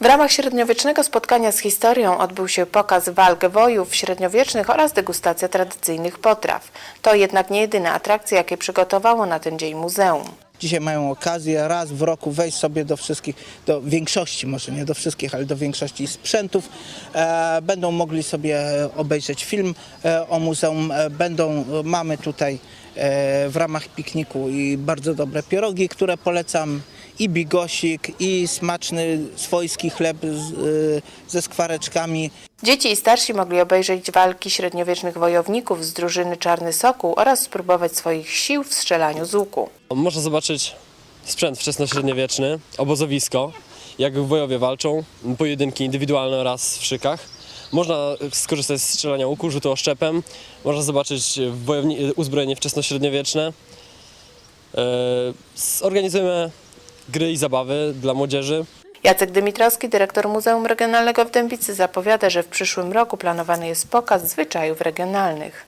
W ramach średniowiecznego spotkania z historią odbył się pokaz walk wojów średniowiecznych oraz degustacja tradycyjnych potraw. To jednak nie jedyne atrakcje, jakie przygotowało na ten dzień muzeum. Dzisiaj mają okazję raz w roku wejść sobie do wszystkich, do większości, może nie do wszystkich, ale do większości sprzętów. E, będą mogli sobie obejrzeć film e, o muzeum. E, będą, mamy tutaj w ramach pikniku i bardzo dobre pierogi, które polecam. I bigosik, i smaczny swojski chleb z, e, ze skwareczkami. Dzieci i starsi mogli obejrzeć walki średniowiecznych wojowników z drużyny Czarny Sokół oraz spróbować swoich sił w strzelaniu z łuku. Można zobaczyć sprzęt wczesnośredniowieczny, obozowisko, jak wojowie walczą, pojedynki indywidualne oraz w szykach. Można skorzystać z strzelania łuku, rzutu oszczepem. Można zobaczyć wojowni- uzbrojenie wczesnośredniowieczne. E, Zorganizujemy gry i zabawy dla młodzieży. Jacek Dymitrowski, dyrektor Muzeum Regionalnego w Dębicy, zapowiada, że w przyszłym roku planowany jest pokaz zwyczajów regionalnych.